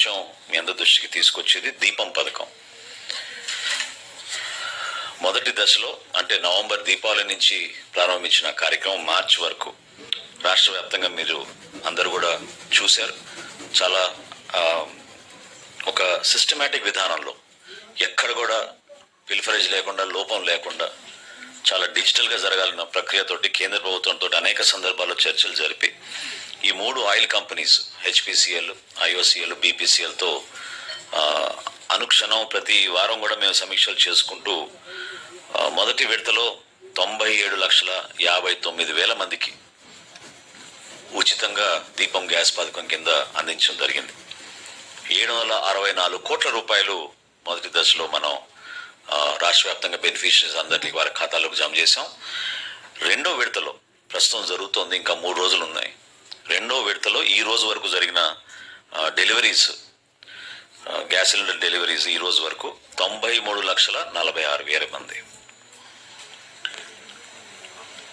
విషయం మీ అందరి దృష్టికి తీసుకొచ్చేది దీపం పథకం. మొదటి దశలో అంటే నవంబర్ దీపావళి నుంచి ప్రారంభించిన కార్యక్రమం మార్చి వరకు రాష్ట్ర వ్యాప్తంగా మీరు అందరూ కూడా చూశారు. చాలా ఒక సిస్టమేటిక్ విధానంలో ఎక్కడ కూడా పిల్ఫరేజ్ లేకుండా లోపం లేకుండా చాలా డిజిటల్గా జరగాలన్న ప్రక్రియతోటి కేంద్ర ప్రభుత్వంతో అనేక సందర్భాల్లో చర్చలు జరిపి ఈ మూడు ఆయిల్ కంపెనీస్ హెచ్పిసిఎల్ ఐఓసిఎల్ బీపీసీఎల్తో అనుక్షణం ప్రతి వారం కూడా మేము సమీక్షలు చేసుకుంటూ మొదటి విడతలో తొంభై ఏడు లక్షల యాభై తొమ్మిది వేల మందికి ఉచితంగా దీపం గ్యాస్ పథకం కింద అందించడం జరిగింది. ఏడు వందల అరవై నాలుగు కోట్ల రూపాయలు మొదటి దశలో మనం రాష్ట్ర వ్యాప్తంగా బెనిఫిషరీస్ అందరికీ వారి ఖాతాలకు జమ చేశాం. రెండో విడతలో ప్రస్తుతం జరుగుతోంది ఇంకా మూడు రోజులు ఉన్నాయి. రెండో విడతలో ఈ రోజు వరకు జరిగిన డెలివరీస్ గ్యాస్ సిలిండర్ డెలివరీస్ ఈ రోజు వరకు తొంభై మూడు లక్షల నలభై ఆరు వేల మంది.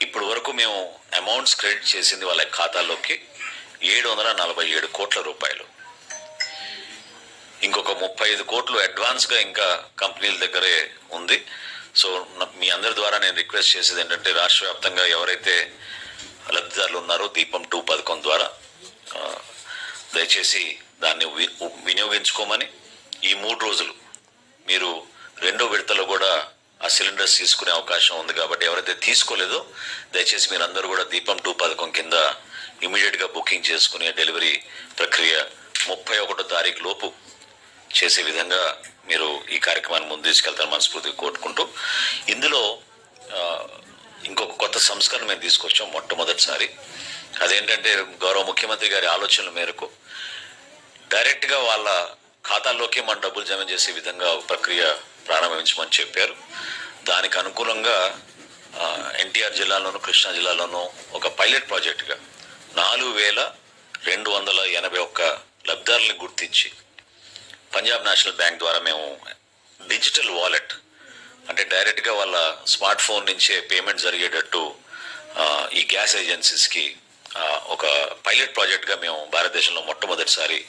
ఇప్పుడు వరకు మేము అమౌంట్స్ క్రెడిట్ చేసింది వాళ్ళ ఖాతాలోకి ఏడు వందల నలభై ఏడు కోట్ల రూపాయలు. ఇంకొక ముప్పై ఐదు కోట్లు అడ్వాన్స్గా ఇంకా కంపెనీల దగ్గరే ఉంది. సో మీ అందరి ద్వారా నేను రిక్వెస్ట్ చేసేది ఏంటంటే రాష్ట్ర వ్యాప్తంగా ఎవరైతే లబ్ధిదారులు ఉన్నారో దీపం టూ పథకం ద్వారా. దయచేసి దాన్ని వి- వినియోగించుకోమని ఈ మూడు రోజులు మీరు రెండో విడతలో కూడా ఆ సిలిండర్స్ తీసుకునే అవకాశం ఉంది కాబట్టి ఎవరైతే తీసుకోలేదో దయచేసి మీరు అందరూ కూడా దీపం టూ పథకం కింద ఇమీడియట్గా బుకింగ్ చేసుకునే డెలివరీ ప్రక్రియ ముప్పై ఒకటో తారీఖు లోపు చేసే విధంగా మీరు ఈ కార్యక్రమాన్ని ముందు తీసుకెళ్తారు మనస్ఫూర్తిగా కోరుకుంటూ ఇందులో సంస్కరణ మేము తీసుకొచ్చాం మొట్టమొదటిసారి. అదేంటంటే గౌరవ ముఖ్యమంత్రి గారి ఆలోచనల మేరకు డైరెక్ట్గా వాళ్ళ ఖాతాల్లోకి మన డబ్బులు జమ చేసే విధంగా ప్రక్రియ ప్రారంభించమని చెప్పారు. దానికి అనుకూలంగా ఎన్టీఆర్ జిల్లాలోను కృష్ణా జిల్లాలోను ఒక పైలట్ ప్రాజెక్టుగా నాలుగు వేల రెండు వందల ఎనభై ఒక్క లబ్ధారుల్ని గుర్తించి పంజాబ్ నేషనల్ బ్యాంక్ ద్వారా మేము డిజిటల్ వాలెట్ అంటే డైరెక్ట్గా వాళ్ళ స్మార్ట్ ఫోన్ నుంచే పేమెంట్ జరిగేటట్టు ఈ గ్యాస్ ఏజెన్సీస్కి ఒక పైలట్ ప్రాజెక్ట్గా మేము భారతదేశంలో మొట్టమొదటిసారి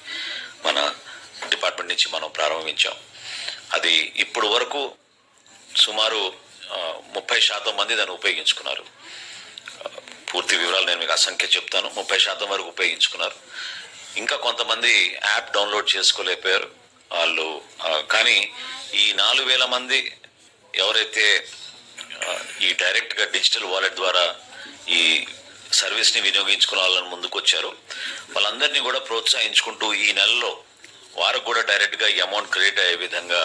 మన డిపార్ట్మెంట్ నుంచి మనం ప్రారంభించాం. అది ఇప్పుడు వరకు సుమారు ముప్పై శాతం మంది దాన్ని ఉపయోగించుకున్నారు. పూర్తి వివరాలు నేను మీకు అసంఖ్య చెప్తాను. ముప్పై శాతం వరకు ఉపయోగించుకున్నారు. ఇంకా కొంతమంది యాప్ డౌన్లోడ్ చేసుకోలేకపోయారు. వాళ్ళు కానీ ఈ నాలుగు వేల మంది ఎవరైతే ఈ డైరెక్ట్గా డిజిటల్ వాలెట్ ద్వారా ఈ సర్వీస్ని వినియోగించుకోవాలని ముందుకొచ్చారో వాళ్ళందరినీ కూడా ప్రోత్సహించుకుంటూ ఈ నెలలో వారికి కూడా డైరెక్ట్గా ఈ అమౌంట్ క్రెడిట్ అయ్యే విధంగా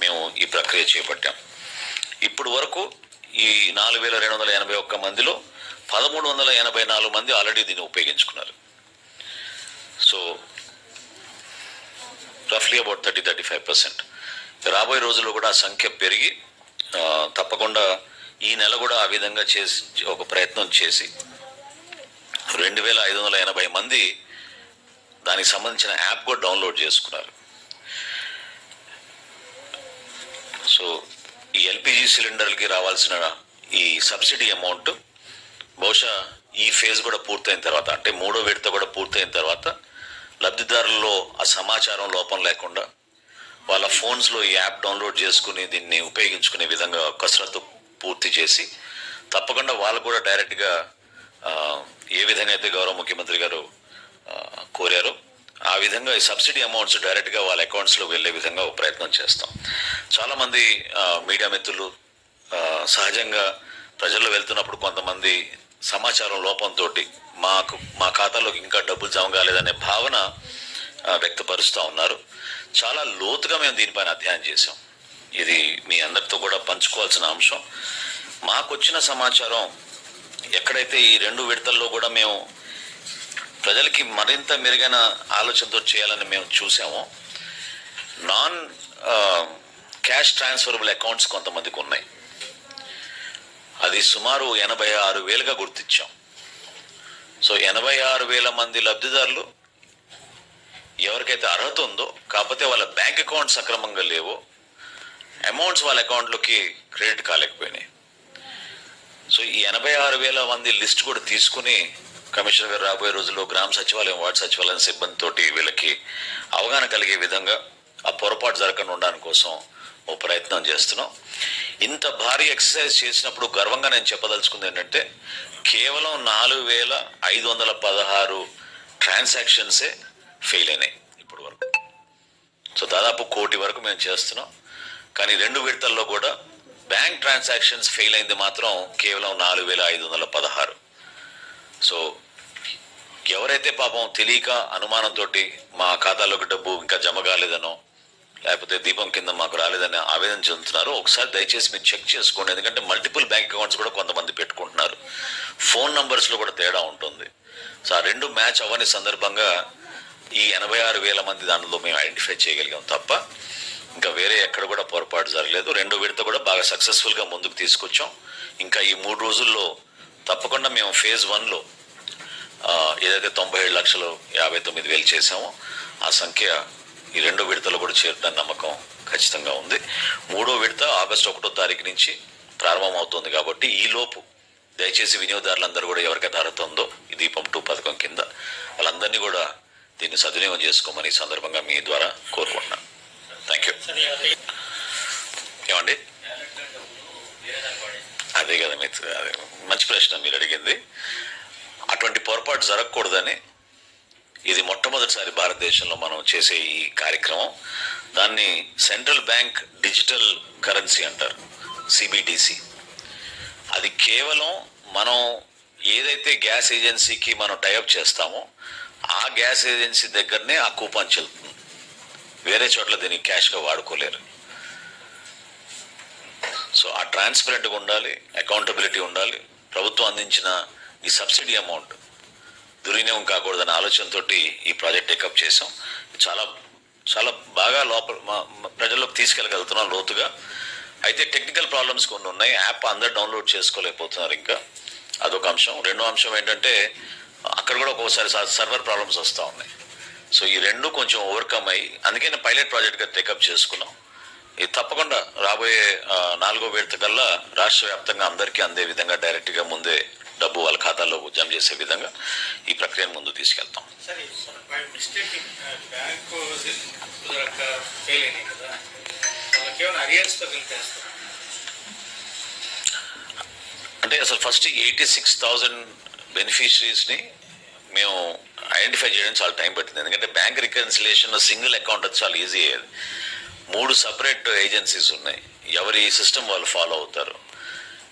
మేము ఈ ప్రక్రియ చేపట్టాం. ఇప్పుడు వరకు ఈ నాలుగు వేల రెండు వందల ఎనభై ఒక్క మందిలో పదమూడు వందల ఎనభై నాలుగు మంది ఆల్రెడీ దీన్ని ఉపయోగించుకున్నారు. So రఫ్లీ about thirty thirty five percent రాబోయే రోజుల్లో కూడా ఆ సంఖ్య పెరిగి తప్పకుండా ఈ నెల కూడా ఆ విధంగా చేసి ఒక ప్రయత్నం చేసి రెండు వేల ఐదు వందల ఎనభై మంది దానికి సంబంధించిన యాప్ కూడా డౌన్లోడ్ చేసుకున్నారు. సో ఈ ఎల్పిజి సిలిండర్లకి రావాల్సిన ఈ సబ్సిడీ అమౌంట్ బహుశా ఈ ఫేజ్ కూడా పూర్తయిన తర్వాత అంటే మూడో విడత కూడా పూర్తయిన తర్వాత లబ్ధిదారుల్లో ఆ సమాచారం లోపం లేకుండా వాళ్ళ ఫోన్స్లో ఈ యాప్ డౌన్లోడ్ చేసుకుని దీన్ని ఉపయోగించుకునే విధంగా కసరత్తు పూర్తి చేసి తప్పకుండా వాళ్ళు కూడా డైరెక్ట్గా ఏ విధంగా అయితే గౌరవ ముఖ్యమంత్రి గారు కోరారో ఆ విధంగా ఈ సబ్సిడీ అమౌంట్స్ డైరెక్ట్గా వాళ్ళ అకౌంట్స్లో వెళ్ళే విధంగా ప్రయత్నం చేస్తాం. చాలామంది మీడియా మిత్రులు సహజంగా ప్రజల్లో వెళ్తున్నప్పుడు కొంతమంది సమాచారం లోపంతో మాకు మా ఖాతాలోకి ఇంకా డబ్బులు జమ కాలేదనే భావన వ్యక్తపరుస్తూ ఉన్నారు. చాలా లోతుగా మేము దీనిపైన అధ్యయనం చేశాం. ఇది మీ అందరితో కూడా పంచుకోవాల్సిన అంశం. మాకు వచ్చిన సమాచారం ఎక్కడైతే ఈ రెండు విడతల్లో కూడా మేము ప్రజలకి మరింత మెరుగైన ఆలోచనతో చేయాలని మేము చూసామో నాన్ క్యాష్ ట్రాన్స్ఫరబుల్ అకౌంట్స్ కొంతమందికి ఉన్నాయి. అది సుమారు ఎనభై ఆరు వేలుగా గుర్తించాం. సో ఎనభై ఆరు వేల మంది లబ్ధిదారులు ఎవరికైతే అర్హత ఉందో కాకపోతే వాళ్ళ బ్యాంక్ అకౌంట్ సక్రమంగా లేవో అమౌంట్స్ వాళ్ళ అకౌంట్లోకి క్రెడిట్ కాలేకపోయినాయి. సో ఈ ఎనభై ఆరు వేల మంది లిస్ట్ కూడా తీసుకుని కమిషనర్ గారు రాబోయే రోజుల్లో గ్రామ సచివాలయం వార్డు సచివాలయం సిబ్బందితోటి వీళ్ళకి అవగాహన కలిగే విధంగా ఆ పొరపాటు జరగకుండా ఉండడానికి కోసం ఓ ప్రయత్నం చేస్తున్నాం. ఇంత భారీ ఎక్సర్సైజ్ చేసినప్పుడు గర్వంగా నేను చెప్పదలుచుకుంది ఏంటంటే కేవలం నాలుగు వేల ఐదు వందల పదహారు ట్రాన్సాక్షన్సే ఫెయిల్ అయినాయి ఇప్పటి వరకు. సో దాదాపు కోటి వరకు మేము చేస్తున్నాం. కానీ రెండు విడతల్లో కూడా బ్యాంక్ ట్రాన్సాక్షన్స్ ఫెయిల్ అయింది మాత్రం కేవలం నాలుగు వేల ఐదు వందల పదహారు. సో ఎవరైతే పాపం తెలియక అనుమానంతో మా ఖాతాలోకి డబ్బు ఇంకా జమ కాలేదనో లేకపోతే దీపం కింద మాకు రాలేదని ఆవేదన చెందుతున్నారు ఒకసారి దయచేసి మీరు చెక్ చేసుకోండి. ఎందుకంటే మల్టిపుల్ బ్యాంక్ అకౌంట్స్ కూడా కొంతమంది పెట్టుకుంటున్నారు. ఫోన్ నంబర్స్లో కూడా తేడా ఉంటుంది. సో ఆ రెండు మ్యాచ్ అవ్వని సందర్భంగా ఈ ఎనభై ఆరు వేల మంది దానిలో మేము ఐడెంటిఫై చేయగలిగాం తప్ప ఇంకా వేరే ఎక్కడ కూడా పొరపాటు జరగలేదు. రెండో విడత కూడా బాగా సక్సెస్ఫుల్గా ముందుకు తీసుకొచ్చాం. ఇంకా ఈ మూడు రోజుల్లో తప్పకుండా మేము ఫేజ్ వన్లో ఏదైతే తొంభై ఏడు లక్షలు యాభై తొమ్మిది వేలు చేసామో ఆ సంఖ్య ఈ రెండో విడతలో కూడా చేరడానికి నమ్మకం ఖచ్చితంగా ఉంది. మూడో విడత ఆగస్టు ఒకటో తారీఖు నుంచి ప్రారంభమవుతుంది కాబట్టి ఈ లోపు దయచేసి వినియోగదారులందరూ కూడా ఎవరికైతే అర్హత ఉందో ఈ దీపం టూ పథకం కింద వాళ్ళందరినీ కూడా దీన్ని సద్వినియోగం చేసుకోమని ఈ సందర్భంగా మీ ద్వారా కోరుకుంటున్నాను. థ్యాంక్ యూ ఏమండి? అదే కదా మీరు అదే మంచి ప్రశ్న మీరు అడిగింది. అటువంటి పొరపాటు జరగకూడదని ఇది మొట్టమొదటిసారి భారతదేశంలో మనం చేసే ఈ కార్యక్రమం. దాన్ని సెంట్రల్ బ్యాంక్ డిజిటల్ కరెన్సీ అంటారు సిబిడిసి. అది కేవలం మనం ఏదైతే గ్యాస్ ఏజెన్సీకి మనం టైఅప్ చేస్తామో ఆ గ్యాస్ ఏజెన్సీ దగ్గరనే ఆ కూపన్ చెల్లుతుంది వేరే చోట్ల దీన్ని క్యాష్గా వాడుకోలేరు. సో ఆ ట్రాన్స్పరెంట్గా ఉండాలి అకౌంటబిలిటీ ఉండాలి. ప్రభుత్వం అందించిన ఈ సబ్సిడీ అమౌంట్ దుర్వినియోగం కాకూడదనే ఆలోచనతో ఈ ప్రాజెక్ట్ టేకప్ చేసాం చాలా చాలా బాగా లోపల మా- ప్రజల్లోకి తీసుకెళ్ళగలుగుతున్నాం లోతుగా. అయితే టెక్నికల్ ప్రాబ్లమ్స్ కొన్ని ఉన్నాయి. యాప్ అందరు డౌన్లోడ్ చేసుకోలేకపోతున్నారు ఇంకా. అదొక అంశం. రెండో అంశం ఏంటంటే అక్కడ కూడా ఒక్కోసారి సర్వర్ ప్రాబ్లమ్స్ వస్తూ ఉన్నాయి. సో ఈ రెండు కొంచెం ఓవర్కమ్ అయ్యి అందుకే నేను పైలట్ ప్రాజెక్ట్గా టేకప్ చేసుకున్నాం. ఇది తప్పకుండా రాబోయే నాలుగో విడత కల్లా రాష్ట్ర వ్యాప్తంగా అందరికీ అందే విధంగా డైరెక్ట్గా ముందే డబ్బు వాళ్ళ ఖాతాలో జమ చేసే విధంగా ఈ ప్రక్రియను ముందు తీసుకెళ్తాం. అంటే అసలు ఫస్ట్ ఎయిటీ సిక్స్ థౌజండ్ బెనిఫిషరీస్ని మేము ఐడెంటిఫై చేయడం చాలా టైం పట్టింది. ఎందుకంటే బ్యాంక్ రికన్సిలేషన్ సింగిల్ అకౌంట్ అది చాలా ఈజీ అయ్యేది. మూడు సపరేట్ ఏజెన్సీస్ ఉన్నాయి. ఎవరి సిస్టమ్ వాళ్ళు ఫాలో అవుతారు.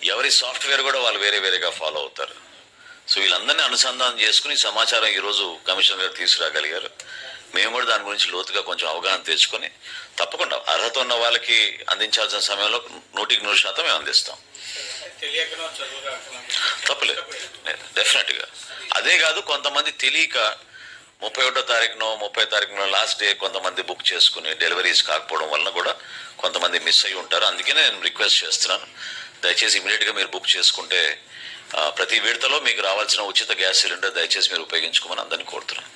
ఎవరి సాఫ్ట్వేర్ కూడా వాళ్ళు వేరే వేరేగా ఫాలో అవుతారు. సో వీళ్ళందరినీ అనుసంధానం చేసుకుని ఈ సమాచారం ఈరోజు కమిషనర్ గారు తీసుకురాగలిగారు. మేము కూడా దాని గురించి లోతుగా కొంచెం అవగాహన తెచ్చుకొని తప్పకుండా అర్హత ఉన్న వాళ్ళకి అందించాల్సిన సమయంలో నూటికి నూరు శాతం మేము అందిస్తాం. తప్పలేదు. డెఫినెట్గా అదే కాదు కొంతమంది తెలియక ముప్పై ఒకటో తారీఖునో ముప్పై తారీఖునో లాస్ట్ డే కొంతమంది బుక్ చేసుకుని డెలివరీస్ కాకపోవడం వలన కూడా కొంతమంది మిస్ అయ్యి ఉంటారు. అందుకనే నేను రిక్వెస్ట్ చేస్తున్నాను. దయచేసి ఇమీడియట్గా మీరు బుక్ చేసుకుంటే ప్రతి విడతలో మీకు రావాల్సిన ఉచిత గ్యాస్ సిలిండర్ దయచేసి మీరు ఉపయోగించుకోమని అందరినీ కోరుతున్నాను.